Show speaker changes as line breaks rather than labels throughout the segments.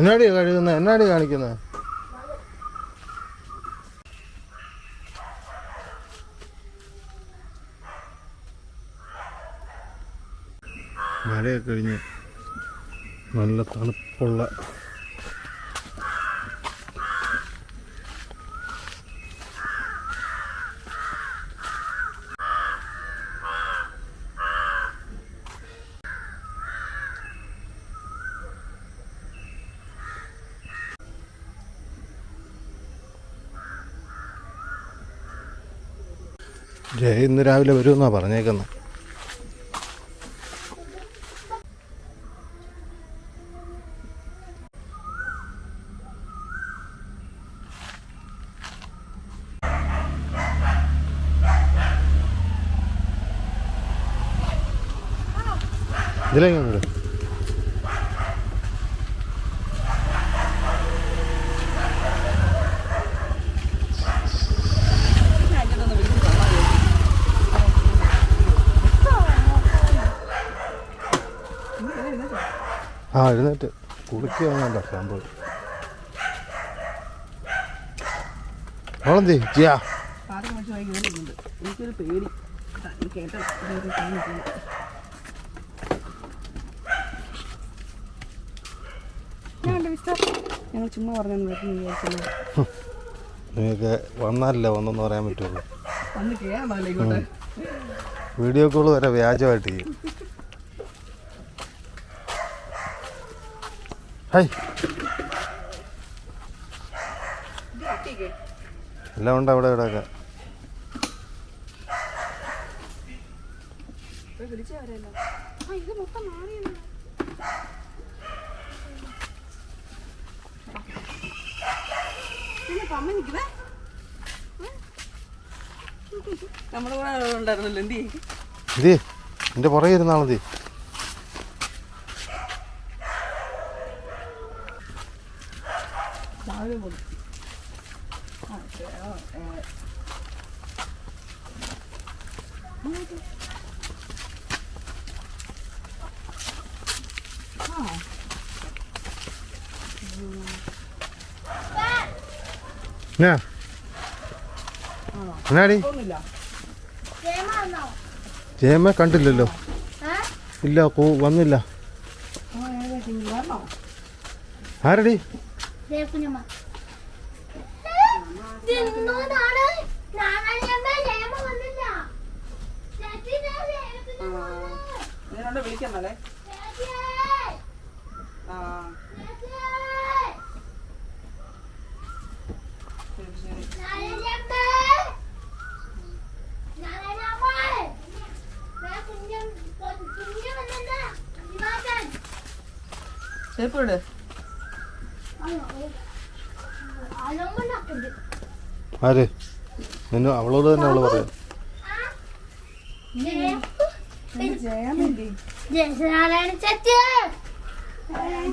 എന്നാടി കഴുകുന്നത് എന്നാടി കാണിക്കുന്നത് മഴയൊക്കെ കഴിഞ്ഞ് നല്ല തണുപ്പുള്ള ഇന്ന് രാവിലെ വരുമെന്നാണ് പറഞ്ഞേക്കുന്നത് ഇതിലേക്ക് ആ എഴുന്നേറ്റ് കുളിക്കുകയാണല്ലോ സംഭവം
കയറിയിട്ടുണ്ട് എനിക്കൊരു പേടി. കേട്ട. ഞങ്ങൾ ചുമ്മാ പറഞ്ഞു
നിങ്ങൾക്ക് വന്നാലല്ലേ വന്നെന്ന് പറയാൻ പറ്റുള്ളൂ. വീഡിയോ കോൾ വരെ വ്യാജമായിട്ട് ചെയ്യും ഹൈ. എല്ലാം ഉണ്ട് അവിടെ
ഇവിടെ ഒക്കെ. ഇത് നമ്മുടെ കൂടെ ഉണ്ടായിരുന്നല്ലോ എന്തി ചെയ്യും?
എന്റെ പുറകെ ഇരുന്നാളെന്തി
രാവിലെ പോകും ആ ശരി. ആ, ഏ. ആ
എന്നാ എന്നാടി? ജയമ്മ കണ്ടില്ലല്ലോ. ഇല്ല കൂ വന്നില്ല. ആരടി?
ദേവകുഞ്ഞമ്മ. ഇതെന്തോന്നാണ്? നാരായണിയമ്മ ജയമ വന്നില്ല. ചേച്ചി, ദേ ദേവകുഞ്ഞമ്മ വന്നു.
ഞാനോട് വിളിക്കുന്നല്ലേ
ചേച്ചിയേ,
ആ
ചേച്ചിയേ.
ശരി ശരി
നാരായണിയമ്മ. നാരായണിയമ്മ. ദേ കുഞ്ഞം- കുഞ്ഞ് വന്നില്ല.
ഇട്
അയ്യോ, അലമ്പുണ്ടാക്കുന്നുണ്ട്.
ആര്? നിന്നു അവളോട് തന്നെ അവൾ പറയാം.
ജയമല്ലേ
ജയനാരായണ ചേച്ചി.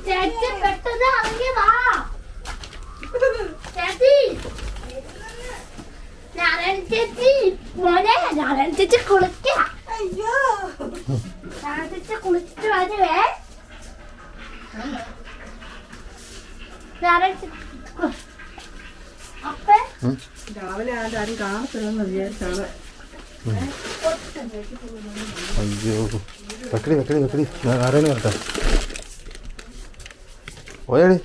ചേച്ചി പെട്ടെന്ന് ഇറങ്ങി വാ. ചേച്ചി. നാരായണ ചേച്ചി. മോനെ നാരായണ ചേച്ചി കുളിക്ക.
അയ്യോ.
നാരായണ ചേച്ചി കുളിച്ചിട്ട് വരുവേ നാരായണ ചേച്ചി അപ്പേ.
രാവിലെ ആരും ആരും കാണത്തില്ലെന്ന് വിചാരിച്ചാണ്
അയ്യോ. വെക്കടി വെക്കടി വെക്കടി. ആരാണ് വരട്ടെ. പോയാടി.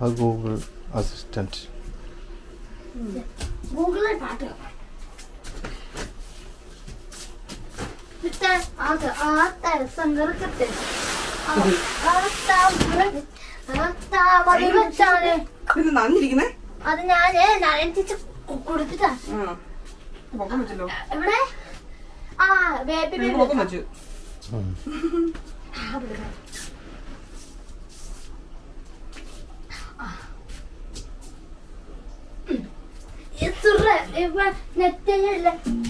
ആ ഗൂഗിൾ അസിസ്റ്റന്റ്
ഇത് നന്നിരിക്കുന്നേ അത് ടീച്ചർ കൊടുത്തിട്ടാ.
ഇത് നന്നിരിക്കുന്നേ
അത് ഞാൻ നാരായണ ചേച്ചി കൊടുത്തിട്ടാ
ആ പൊക്കം വെച്ചല്ലോ
എവിടെ ആ ബേബി
നിങ്ങൾ
ബേബി
പൊക്കം വെച്ചു
നെറ്റയില്ല
ജി കൂടുതലായി പോയല്ലേ
വലിയ
ഭക്ഷണം ഞാനുണ്ടാക്കും ഓ മൈ ഗോഡ്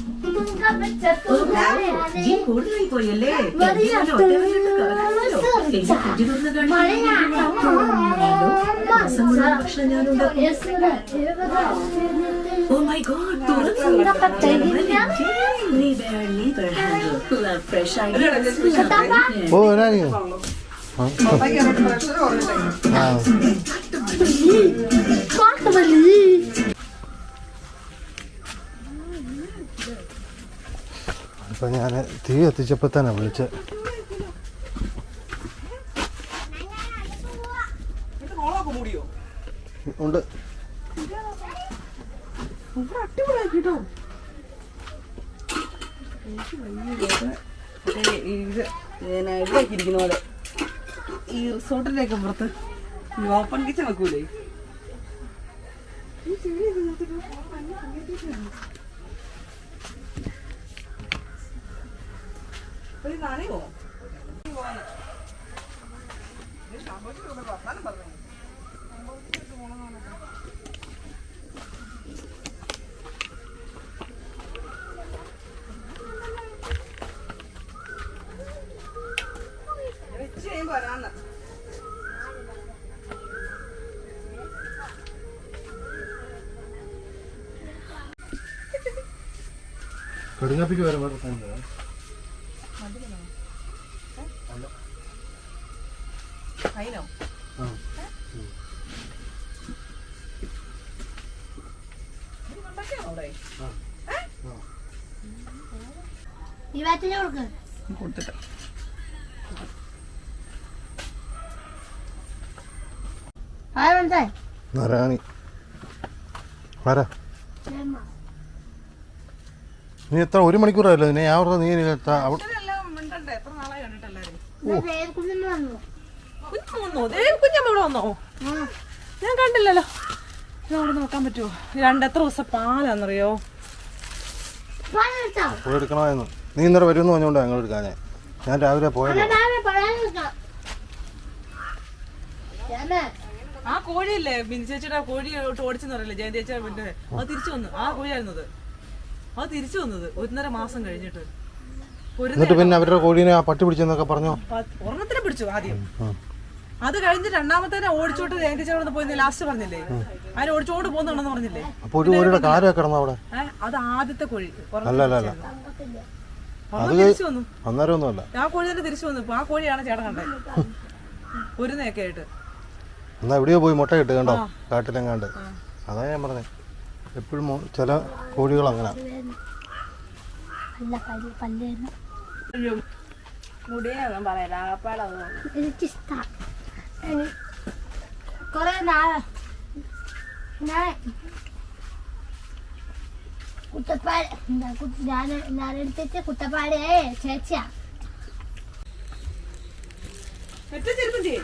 ഫ്രഷ് ആയി.
ഓ എന്നാ നീ? ആ,
പുറത്തേക്ക് ഇറങ്ങി പ്രഷർ കുറഞ്ഞിട്ടേ
ആ അപ്പം ഞാൻ തീ കത്തിച്ചപ്പോൾ തന്നെ വിളിച്ച്. ഉണ്ട്.
പോലെ ഈ റിസോർട്ടിലേക്ക് പുറത്ത് ഓപ്പൺ കിച്ചൺ വെക്കൂലേ ഈ ഒരു നനയോ വെച്ച് കഴിയുമ്പോ വരാന്ന്.
കടുങ്ങാപ്പിക്ക് വരെ വേറെ?
അതിനോ
നാരായണി. ആരാ നീ എത്ര ഒരു മണിക്കൂറായല്ലോ നീ ഞാൻ പറഞ്ഞ നീ
എത്ര ഞാൻ കണ്ടില്ലല്ലോ. ഇതവിടെ അവിടെ നോക്കാൻ പറ്റുമോ? രണ്ട് എത്ര ദിവസം പാലാന്നറിയോ?
എടുക്കണമായിരുന്നു നീ ഇന്നലെ വരുമെന്ന് പറഞ്ഞോണ്ട് ഞങ്ങൾ എടുക്കാനേ ഞാൻ. രാവിലെ പോയത്
ആ കോഴിയല്ലേ ബിന്ദു ചേച്ചിയുടെ കോഴി ഓടിച്ചെന്ന് പറയില്ലേ ജയന്തി ചേച്ചിയുടെ പിന്നെ അത് തിരിച്ചു വന്നു. ആ കോഴിയായിരുന്നത്. അത് തിരിച്ചു വന്നത് ഒന്നര മാസം കഴിഞ്ഞിട്ട്. ഒരു
എന്നിട്ട് പിന്നെ അവരുടെ കോഴീനെ ആ പട്ടി പിടിച്ചെന്നൊക്കെ പറഞ്ഞു?
ഒരെണ്ണത്തിനെ പിടിച്ചു ആദ്യം. അത് കഴിഞ്ഞ് രണ്ടാമത്തേനെ ഓടിച്ചോട്ട് ജയന്തി ചേട്ടൻ പോയി ലാസ്റ്റ് പറഞ്ഞില്ലേ? അതിനെ ഓടിച്ചോണ്ട് പോകുന്നുണ്ടെന്ന് പറഞ്ഞില്ലേ?
അപ്പോൾ ഒരു കോഴിയുടെ കാലൊക്കെ കിടന്നു അവിടെ?
അത് ആദ്യത്തെ കോഴി.
അല്ല അല്ല അല്ല.
ഒരെണ്ണം തിരിച്ചു വന്നു.
അന്നേരം ഒന്നുമല്ല
ആ കോഴി തന്നെ തിരിച്ചു വന്നു. ആ കോഴിയാണ് ചേട്ടൻ കണ്ടത്. ഒരു നേക്കെ ആയിട്ട്.
എന്നാ എവിടെയോ പോയി മുട്ട കിട്ടുക കണ്ടോ? കാട്ടിലെങ്ങാണ്ട്. അതാ ഞാൻ പറഞ്ഞത് എപ്പോഴും ചില കോഴികൾ അങ്ങനെ.
കുട്ടപ്പാട് ഞാൻ കുട്ടപ്പാട് ചേച്ചിയാ.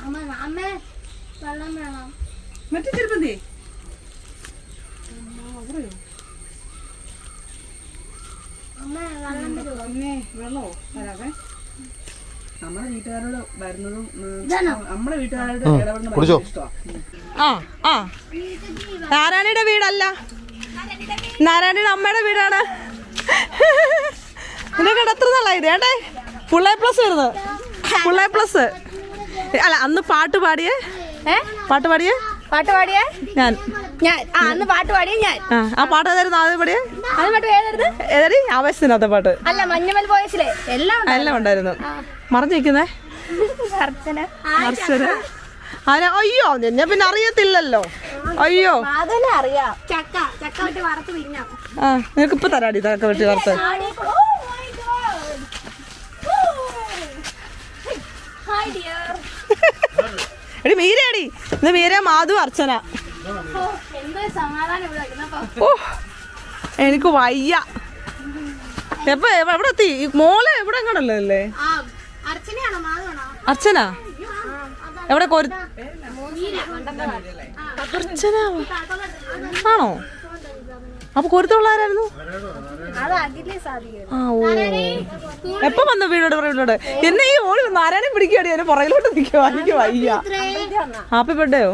അമ്മ അമ്മ വെള്ളം വേണം.
മറ്റേ പിന്നെ വെള്ളമോ വരാവേ. നമ്മുടെ വീട്ടുകാരോട് വരുന്നതും ഉം,
ഇതാണോ?
നമ്മുടെ വീട്ടുകാരോട് ഇടപെടുന്ന ആ ആ. നാരായണിയുടെ വീടല്ല. നാരായണിയുടെ അമ്മയുടെ വീടാണ്. നിനക്ക് എത്ര നല്ല ഇത്? ഏട്ടേ ഫുൾ എ പ്ലസ് വരുന്നത്. ഫുൾ എ പ്ലസ് അല്ല അന്ന് പാട്ട് പാടിയേ?
ഏ?
പാട്ട് പാടിയേ?
പാട്ട് പാടിയേ?
ഞാൻ.
ഞാൻ. ആ അന്ന് പാട്ട് പാടിയേ ഞാൻ.
ആ പാട്ട് ഏതായിരുന്നു ആദ്യം പാടിയേ?
അത് പാട്ട് ഏതായിരുന്നു?
ഏതായി ആവേശത്തിനകത്തെ പാട്ട്.
അല്ല മഞ്ഞമൽ വോയിസിലെ. എല്ലാം
എല്ലാം ഉണ്ടായിരുന്നു. മറിഞ്ഞിരിക്കുന്നേ
അർച്ചന.
ആരാ? അയ്യോ ഞാൻ പിന്നെ അറിയത്തില്ലല്ലോ. അയ്യോ.
അറിയാം. ചക്ക. ചക്ക വിട്ട് വറുത്ത് തിന്നാം.
ആ നിനക്ക് ഇപ്പൊ തരാടി ചക്ക വെട്ടി വറുത്ത്.
Hi dear.
എടി മീരയാടി ഇന്ന് മീര മാധു അർച്ചന. ഓ എനിക്ക് വയ്യ. എപ്പ എവിടെ എത്തി? മോളെ എവിടെ എങ്ങോട്ടല്ലേ അല്ലേ? അർച്ചന? എവിടെ കൊരു അർച്ചന? ആണോ? അപ്പൊ കൊരുത്തുള്ളാരായിരുന്നു ആ ഓ. എപ്പൊ വന്നു വീടോട് വീടോട് എന്നെ ഈ ഓടി നാരായണൻ പിടിക്കുകയാണ് എന്നെ പുറകിലോട്ട് നിൽക്കുവാ എനിക്ക് വയ്യ. ഹാപ്പി ബർത്ത്ഡേയോ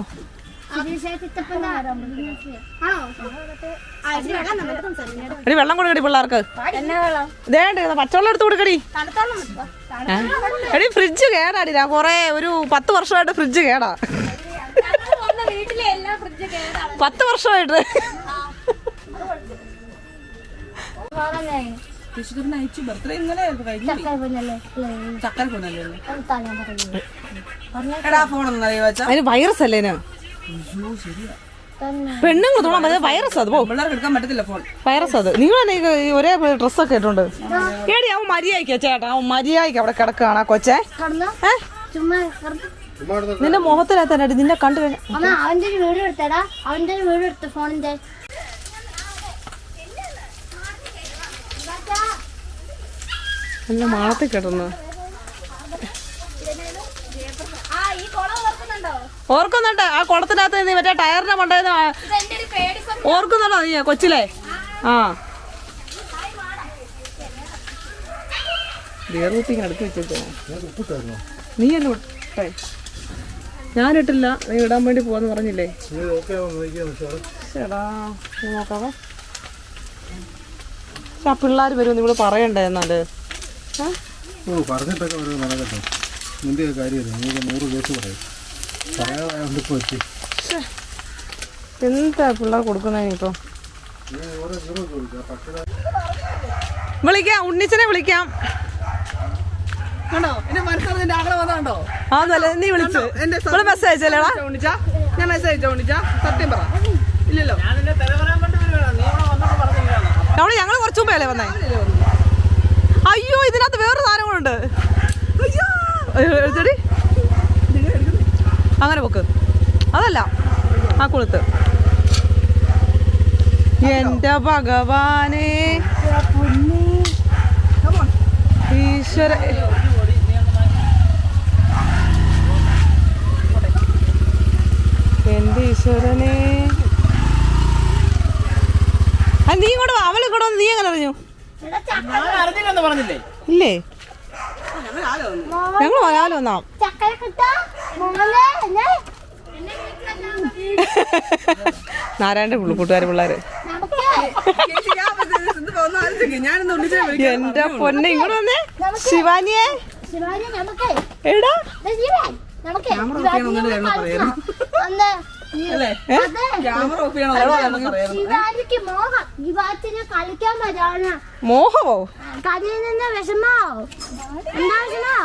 ഒരു വെള്ളം
കൊടുക്കടി പിള്ളേർക്ക്. ദേണ്ട പച്ചവെള്ളം എടുത്ത് കൊടുക്കടി. എടി ഫ്രിഡ്ജ് കേടാടി ഞാൻ കൊറേ ഒരു പത്ത് വർഷമായിട്ട് ഫ്രിഡ്ജ് കേടാ. പത്ത് വർഷമായിട്ട്.
ഋഷിധരൻ നയിച്ചു ബർത്ത്ഡേ ഇന്നലെ
ചക്കര
അറിയാ
അതിന് വൈറസ് അല്ലേ പെണ്ണുങ്ങൾ പറ്റുന്ന വൈറസ് അത്
എടുക്കാൻ പറ്റത്തില്ല ഫോൺ
വൈറസ് അത്. നിങ്ങൾ ഒരേ ഡ്രസ്സൊക്കെ ഇട്ടുണ്ട്. ഏടി അവൻ മര്യാദയ്ക്ക ചേട്ടാ അവൻ മര്യാദയ്ക്ക് അവിടെ കിടക്കുകയാണ് ആ കൊച്ചെ.
ചുമ്മാ കിടന്നു.
ചുമ്മാ ഇരുന്ന്
നിന്റെ മുഖത്തിനകത്ത് നിന്നെ കണ്ടു കഴിഞ്ഞാൽ
അവന്റെ വീട് വീഡിയോ എടുത്തടാ. അവന്റെ വീട് എടുത്ത് എടുത്തു ഫോണിന്റെ
നല്ല മാളത്തിൽ കിടന്നു.
ഓർക്കുന്നുണ്ടോ.
ആ കുളത്തിനകത്ത് നീ മറ്റേ ടയറിന്റെ
സ്വപ്നം.
ഓർക്കുന്നുണ്ടോ നീ കൊച്ചിലെ? ആ. വേറൂപ്പിങ്ങനെ അടുത്ത് വെച്ചേക്കോ.
ഉപ്പിട്ടായിരുന്നോ
നീ എന്നെ വിട്ടേ. ഞാനിട്ടില്ല നീ ഇടാൻ വേണ്ടി പോവാന്ന് പറഞ്ഞില്ലേ? ചേടാ നോക്കാവേ. ആ പിള്ളേർ വരുമെന്ന് ഇവിടെ പറയണ്ടേ എന്നാൽ?
ഓ പറഞ്ഞിട്ടൊക്കെ ഒരു നടക്കട്ടെ. നിന്റെ കാര്യമില്ല? നീ നൂറ് കേസ് പറയും. പറയാതെ ഇപ്പോൾ എത്തി.
എന്താ പിള്ളേർ കൊടുക്കുന്നതിനിപ്പോ
നീ ഓരോ സീറോ ചോദിക്കാം പക്ഷേ
വിളിക്കാം ഉണ്ണിച്ചനെ വിളിക്കാം. അതല്ല നീ വിളിച്ചു. ഇവിടെ മെസ്സേജ് അയച്ചല്ലേടാ
ഉണ്ണിച്ചാ? ഞാൻ മെസ്സേജ് അയച്ചോ ഉണ്ണിച്ചാ? സത്യം പറ. ഇല്ലല്ലോ.
ഞങ്ങൾ കുറച്ചു മുമ്പേ അല്ലേ വന്നേ? അയ്യോ ഇതിനകത്ത് വേറെ സാധനം കൂടെ ഉണ്ട്. അയ്യോ എടുത്തടി. അങ്ങനെ പോക്ക്. അതല്ല ആ കൊളുത്ത്. എന്റെ ഭഗവാനെ. ഈശ്വര. എന്റെ ഈശ്വരനെ. നീ ഇങ്ങോട്ട് വാ. അവൾ ഇങ്ങോട്ട് നീ എങ്ങനെ അറിഞ്ഞു?
അറിഞ്ഞില്ലെന്ന് പറഞ്ഞില്ലേ?
ഇല്ലേ? ഞങ്ങൾ വരാലോ ഒന്നാ
ചക്കര കിട്ടാ? മോനെ എന്നെ?
നാരായണന്റെ പുള്ളു കൂട്ടുകാർ പിള്ളേര്. എന്റെ പൊന്നെ ഇങ്ങോട്ട് വന്നേ. ശിവാനിയെ. എടാ. മോഹമോ?
കഥയിൽ നിന്ന് വിഷമോ? എന്താ വിഷമോ?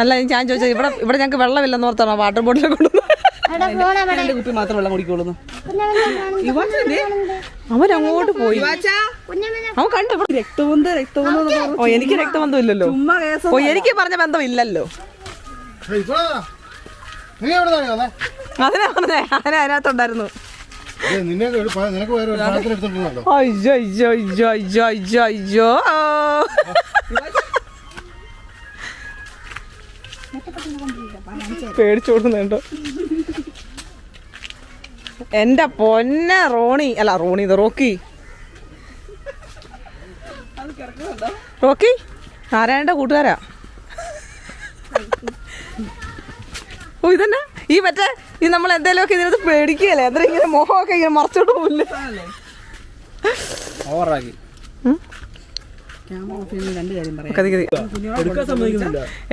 അല്ല ഞാൻ ചോദിച്ചത് ഇവിടെ ഇവിടെ ഞങ്ങൾക്ക് വെള്ളമില്ലെന്ന് ഓർത്താണോ വാട്ടർ ബോട്ടിലെ കൊണ്ടുവന്ന്?
കുപ്പി മാത്രം വെള്ളം കുടിക്കുള്ളൂ
അവരങ്ങോട്ട്
അവൻ അങ്ങോട്ട് പോയി അവൻ കണ്ടു.
രക്തബന്ധ രക്തബന്ധ
ഓ എനിക്ക് രക്തബന്ധം ഇല്ലല്ലോ ഓ എനിക്ക് പറഞ്ഞ ബന്ധം ഇല്ലല്ലോ അതിനാ പറഞ്ഞേ അതിനെ അതിനകത്തുണ്ടായിരുന്നു. അയ്യോ അയ്യോ അയ്യോ അയ്യോ അയ്യോ പേടിച്ചോടുന്നുണ്ടോ? എന്റെ പൊന്ന റോണി. അല്ല റോണി ഇത് റോക്കി. റോക്കി? ആരായ കൂട്ടുകാരാ? ഓ ഇതന്നെ? ഈ മറ്റേ ഈ നമ്മൾ എന്തെങ്കിലുമൊക്കെ ഇതിനകത്ത് പേടിക്കുകയല്ലേ? അന്നേരം ഇങ്ങനെ മുഖമൊക്കെ ഇങ്ങനെ മറച്ചോട്ട് പോകില്ലേ
ഓവറാക്കി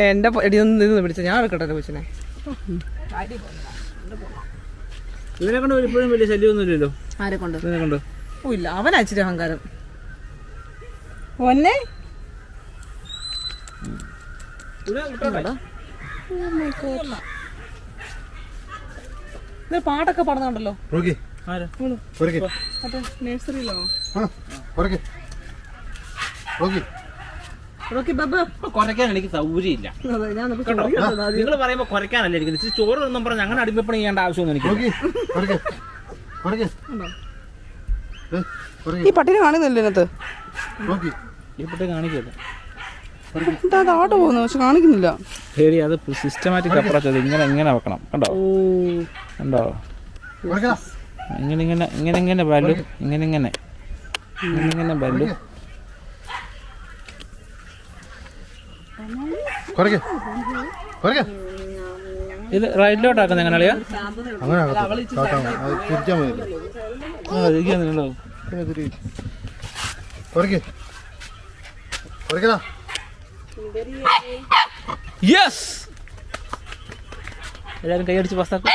എന്റെ ഇടിയൊന്നും ഇത് പിടിച്ച. ഞാൻ എടുക്കട്ടെ കൊച്ചിനെ.
കൊണ്ട് ഇപ്പോഴും വലിയ ശല്യമൊന്നുമില്ലല്ലോ?
ആരെ കൊണ്ട്?
ഇതിനെ കൊണ്ട്.
ഓ ഇല്ല. അവനാ ഇച്ചിരി അഹങ്കാരം. ഒന്നെ പാടുന്നുണ്ടല്ലോ
റോക്കി
ആരാ?
പാടുന്നുണ്ടല്ലോ
മറ്റേ നഴ്സറിയിലോ?
ആ കുറയ്ക്ക് റോക്കി
റോക്കി ബബ്ബ്.
കുറയ്ക്കാൻ എനിക്ക് സൗകര്യമില്ല. നിങ്ങൾ എനിക്ക് ഇച്ചിരി ചോറ് ഒന്നും പറഞ്ഞ് അങ്ങനെ അടിമപ്പണി ചെയ്യേണ്ട ആവശ്യമൊന്നും എനിക്ക്
ഈ പട്ടിനെ കാണുന്നില്ല ഇതിനകത്ത്?
ഈ
പട്ടി കാണിക്കില്ല
എന്താ അത് ആട്ടോ പോകുന്നു പക്ഷെ കാണിക്കുന്നില്ല.
ശരി അത് സിസ്റ്റമാറ്റിക് അപ്രോച്ച് അത് ഇങ്ങനെ ഇങ്ങനെ വെക്കണം. കണ്ടോ? കണ്ടോ? ഇങ്ങനെ ഇങ്ങനെ ഇങ്ങനെ ഇങ്ങനെ ബലു ഇങ്ങനെ ഇങ്ങനെ ഇങ്ങനെ ഇങ്ങനെ
ബല്ലു
ഇത് റൈറ്റിലോട്ടാക്കുന്ന എങ്ങനെ അളിയാ
അങ്ങനെ
യെസ് എല്ലാവരും കൈയടിച്ച് പാസ്സാക്കും.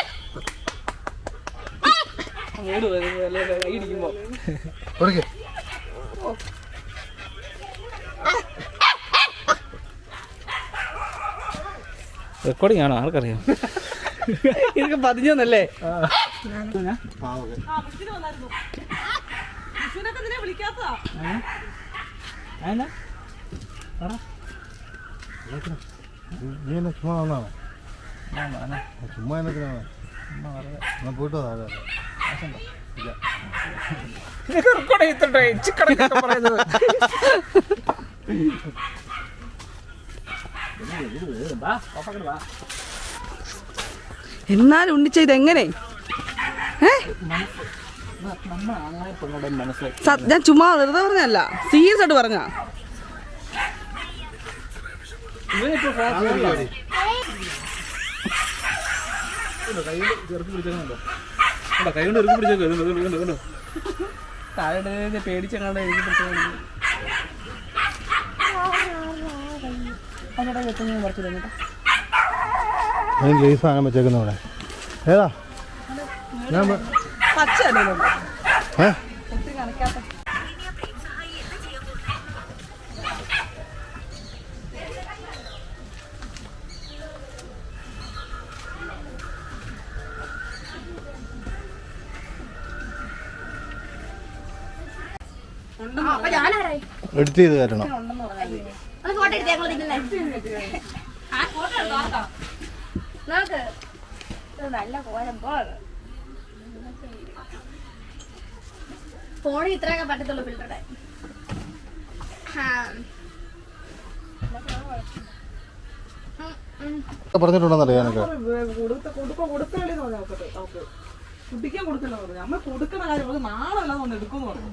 റെക്കോർഡിംഗ് ആണോ? ആർക്കറിയാം?
ഇതൊക്കെ പതിഞ്ഞല്ലേ
ആ. നീ എന്നെ ചുമ്മാ വന്നാണോ ചുമ്മാ എന്നത്തിനാണ് ഞാൻ പോയിട്ട് താഴെ
റെക്കോർഡ് ചെയ്തിട്ടുണ്ടോ? ചിക്കടൊക്കെ പറയുന്നത്.
എന്നാലും ഉണ്ണിച്ച ഇതെങ്ങനെ? ഞാൻ ചുമ്മാ വെറുതെ പറഞ്ഞല്ല സീരിയസ് ആയിട്ട് പറഞ്ഞ
കൈകൊണ്ട് ഇറുക്കി പിടിച്ചേക്കോ.
താഴെ പേടിച്ചങ്ങാണ്ട് എനിക്ക് പിടിച്ചോണ്ട്
അതിന് ലേസ് ആകാൻ വെച്ചേക്കുന്ന ഇവിടെ ഏതാ? ഞാൻ
പച്ച
ഏ? എഡിറ്റ് ചെയ്ത് തരണം.
ഫോണിൽ ഇത്രയൊക്കെ പറ്റത്തുള്ളൂ ഫിൽറ്ററുടെ
പറഞ്ഞിട്ടുണ്ടെന്നറിയാം എനിക്ക്
കൊടുക്ക കൊടുക്ക കൊടുക്കണല്ലേ നോക്കട്ടെ അവക്ക് കുട്ടിക്കാൻ കൊടുക്കല്ലോ നമ്മൾ കൊടുക്കുന്ന കൊടുക്കണ കാര്യം നാളെ അല്ലാതെ ഒന്ന് എടുക്കുമെന്ന്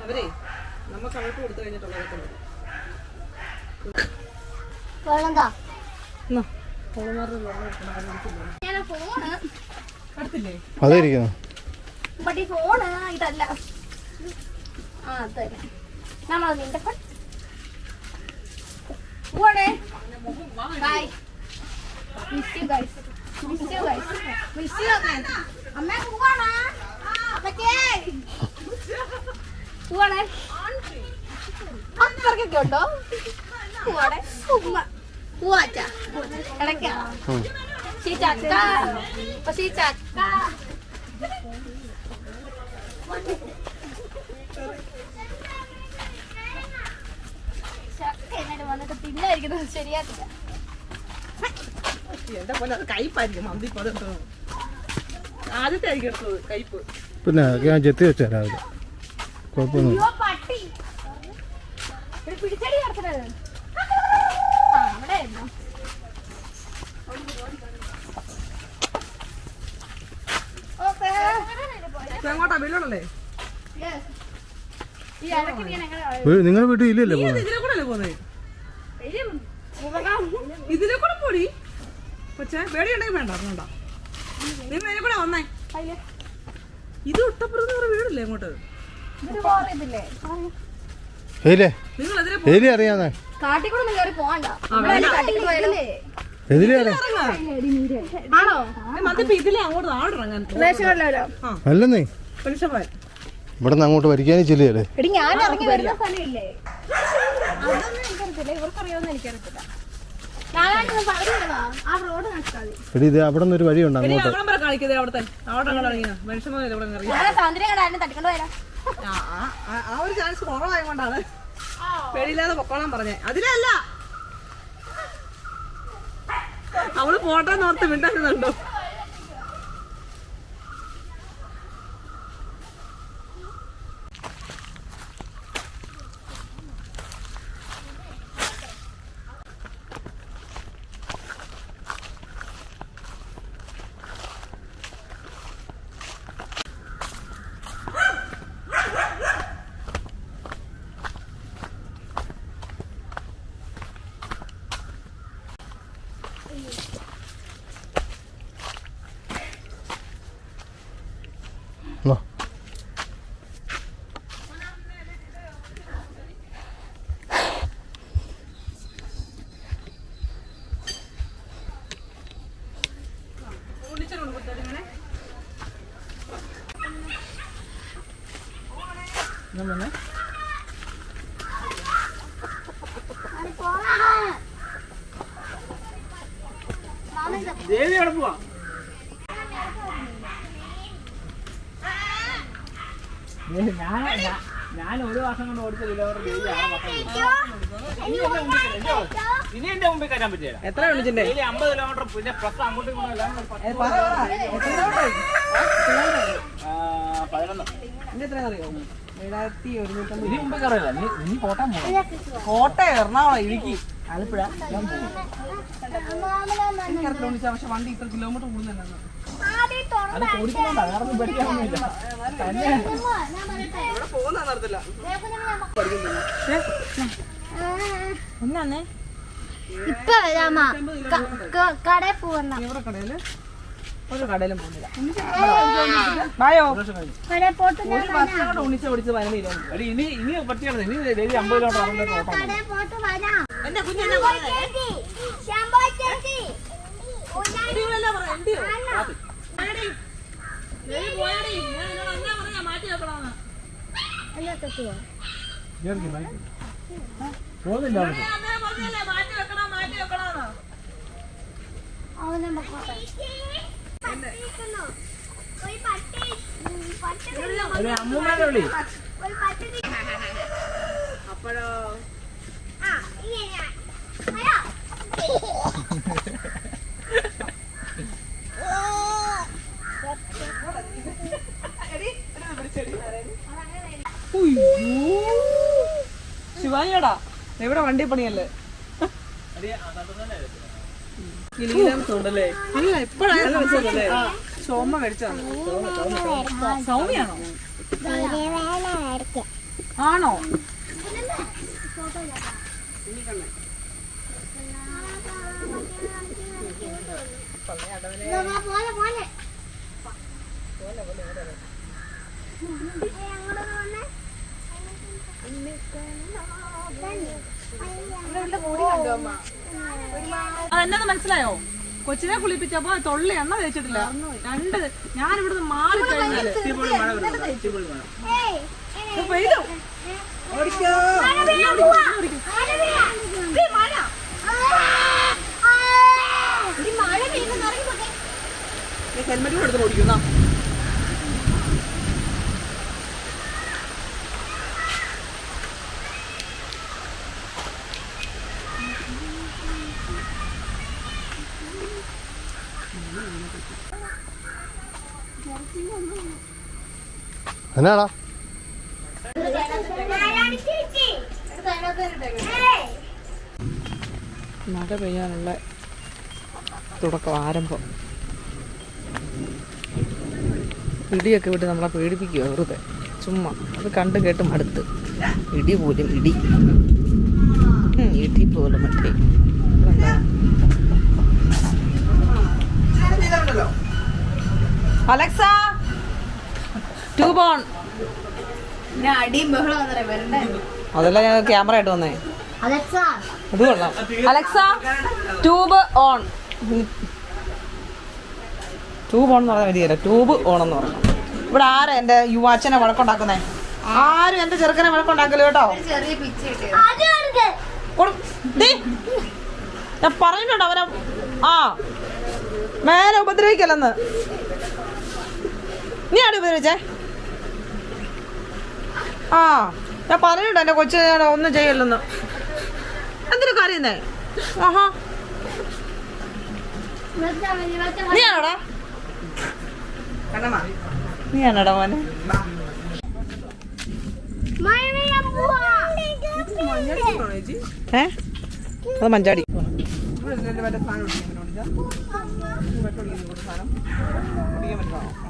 അവരെ നമുക്ക് അവർക്ക് കൊടുത്തു കഴിഞ്ഞിട്ടുള്ളതൊക്കെ മതി
ഞാൻ ഫോണ് ഇതല്ല. ആ അത്. തന്നെ നമ്മൾ നിന്റെ ഫോൺ പോവാണേ. Bye miss you guys miss you guys miss you അമ്മ പോവാണോ? അമ്മക്കേ പോവാണേ. അത്രക്കൊക്കെ ഉണ്ടോ? പോവാണേ ഉമ്മ പോവാച്ചാ ഇടയ്ക്കാ ശീ ചക്ക. എന്നിട്ട് വന്നിട്ട് തിന്നായിരിക്കുന്നത് ശരിയാക്കില്ല
എന്താ പോലെ അത് കയ്പായിരിക്കും മന്തി പോലെ ആദ്യത്തെ ആയിരിക്കും എടുത്തത് കയ്പ്.
പിന്നെ ഞാൻ ജെത്തി വെച്ചാ രാവിലെ
ഒരു പിടിച്ചടി നടത്തണത് ആ അവിടെ ആയിരുന്നു ഓക്കേ.
എങ്ങോട്ടാ വീട്ടിലല്ലേ
Yes. ഈ ഇടയ്ക്ക് നീ എങ്ങനെ
വീ- നിങ്ങളുടെ വീട്ടിൽ ഇല്ലല്ലേ
ഇതിലെ കൂടെ അല്ലേ പോകുന്നത്
വരും. മുഖം.
ഇതിലെ കൂടെ പോടി. പക്ഷേ പേടിയുണ്ടെങ്കിൽ വേണ്ട വേണ്ട നീ ഇതിലെ കൂടെ വന്നേ. ഇത് ഒട്ടപ്പുറത്ത് വേറെ വീടില്ലേ അങ്ങോട്ട്?
അറിയാന്നേ.
കാട്ടിക്കൂടെ ഒന്നും കയറി പോകണ്ട പോയാലോ?
അല്ലെന്നേ. ഇവിടെ നിന്ന് അങ്ങോട്ട് വരിക്കാനും ചെല്ലുകയല്ലേ?
എടി ഞാൻ ഇറങ്ങി വരുന്ന സ്ഥലമില്ലേ? അതൊന്നും എനിക്കറിയത്തില്ല. ഇവർക്കറിയാവുന്ന എനിക്കറിയത്തില്ല. നാലാണ്ട് പറഞ്ഞിരുന്നതാ ആ റോഡ് നഷ്ടമായി
എടി ഇത് അവിടെ നിന്ന് ഒരു വഴിയുണ്ട് അങ്ങോട്ട്.
അവിടെ ഇറങ്ങിയ മനുഷ്യന്മാരെ ഇവിടെ ഇറങ്ങി ആ, ആ, ആ, ഒരു ചാൻസ് കുറവായത് കൊണ്ടാണ്. പേടിയില്ലാതെ പൊക്കോളാൻ പറഞ്ഞേ. അതിലല്ല. അവൾ ഫോട്ടോ നോർത്ത് മിണ്ടായിരുന്നുണ്ടോ
ദേവി അവിടെ പോവാ ഞാൻ ഞാൻ- ഞാൻ ഒരു വർഷം കൊണ്ട് ഓടിച്ച കിലോമീറ്റർ ദേവി ആളെ മൊത്തം വിട്ടു. ഇനി എന്റെ മുമ്പിൽ കയറ്റാൻ പറ്റില്ല.
എത്ര വിളിച്ചിട്ടേ
ഡെയിലി അമ്പത് കിലോമീറ്റർ പിന്നെ പ്ലസ് അങ്ങോട്ടും പതിനൊന്ന്.
കോട്ടയം എറണാകുളം ഇടുക്കി ആലപ്പുഴ പക്ഷെ വണ്ടി ഇത്ര കിലോമീറ്റർ കൂടുതലാണ്
അത് കുടിക്കുന്നുണ്ടോ. വേറെ ഒന്നും പഠിക്കാനൊന്നുമില്ല തന്നെ.
എന്നാന്നേ? ഇപ്പൊ വരാമാ? കടയിൽ പോവണ്ട.
ഇവിടെ കടയിൽ? ഒരു കടയിലും പോകുന്നില്ല. ബായോ?
കടയിൽ പോട്ട് ഞാൻ
ഒരു ബസ്സിനോട് ഉണിച്ച് പിടിച്ച് പതിനൊന്ന്
എടി ഇനി ഇനി പറ്റിയാണ് ഇനി ഡെയിലി അമ്പത് കിലോമീറ്റർ
എന്റെ കുഞ്ഞെന്നെ പറയുന്നത്
ശമ്പോ ചേച്ചി
പോകുന്നില്ല അമ്മൂമ്മേനെ വിളി.
അപ്പോഴോ?
ആ ഇങ്ങനെ.
ശിവാനിയാടാ എവിടെ വണ്ടി പണിയല്ലേ? ഇപ്പഴാണ് മേടിച്ചാണ് സൗമ്യാണോ? ആണോ?
പോലെ പോലെ.
എന്നത് മനസ്സിലായോ? കൊച്ചിനെ കുളിപ്പിച്ചപ്പോ തൊള്ളി എണ്ണ തേച്ചിട്ടില്ല. രണ്ട് ഞാൻ ഇവിടുന്ന് മാറി കഴിഞ്ഞാൽ പെയ്തു? ഹെൽമെറ്റ് കൂടെ എടുത്ത് ഓടിക്കുന്ന
എന്നാടാ?
മഴ പെയ്യാനുള്ള തുടക്കം ആരംഭം. ഇടിയൊക്കെ വിട്ട് നമ്മളെ പേടിപ്പിക്കുക വെറുതെ. ചുമ്മാ അത് കണ്ട് കേട്ട് മടുത്ത്. ഇടി പോലും ഇടി. ഇടി പോലും മറ്റേ. അലക്സ? ടു ബോൺ അതല്ല ഞാൻ ക്യാമറ ആയിട്ട് വന്നേ.
അലക്സാ
അത് കൊള്ളാം. Alexa tube on tube on എന്ന് പറഞ്ഞാൽ മതിയല്ല. ട്യൂബ് ഓൺ എന്ന് പറഞ്ഞു ഇവിടെ ആരാ എന്റെ യുവാച്ചനെ വഴക്കുണ്ടാക്കുന്നേ? ആരും എന്റെ ചെറുക്കനെ വഴക്കുണ്ടാക്കൽ കേട്ടോ?
ചെറിയ പിച്ച് കിട്ടിയത്.
കൊടു- ദേ. ഞാൻ പറഞ്ഞിട്ടുണ്ട് അവനെ. ആ. മേലെ ഉപദ്രവിക്കല്ലെന്ന്. നീ ആടി ഉപദ്രവിച്ചേ? ആ ഞാൻ പറഞ്ഞിട്ടുണ്ട് എന്റെ കൊച്ചു ഞാൻ ഒന്നും ചെയ്യല്ലെന്ന്. എന്തിനു കരയുന്നേ? ആഹാ. നീ ആണോടാ നീ ആണോടാ മോനെ. ഏ? അത് മഞ്ചാടി.
വെട്ടടിക്കുന്നത് കൊണ്ടോ
കേറടാ ആ കേറാ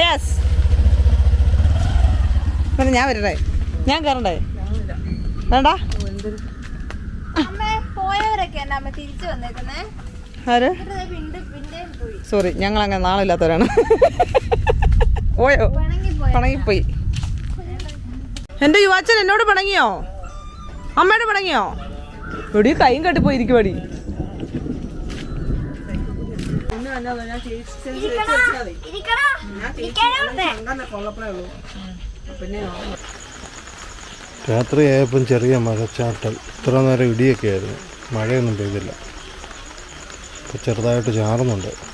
യെസ്. പിന്നെ ഞാൻ വരണ്ടേ ഞാൻ കയറണ്ടേ? വേണ്ട?
അമ്മ തിരിച്ചു വന്നേക്കുന്നേ?
ആര്? സോറി ഞങ്ങൾ അങ്ങനെ നാളില്ലാത്തവരാണ്. പോയോ?
പിണങ്ങിപ്പോയി
എന്റെ യുവാച്ചൻ എന്നോട് പിണങ്ങിയോ അമ്മയോട് പിണങ്ങിയോ എടി കൈയും
ഇരിക്കാനോട്ടെ
രാത്രി ആയപ്പം ചെറിയ മഴച്ചാട്ടൽ. ഇത്ര നേരം ഇടിയൊക്കെ ആയിരുന്നു. മഴയൊന്നും പെയ്തില്ല. ഇപ്പോൾ ചെറുതായിട്ട് ചാറുന്നുണ്ട്.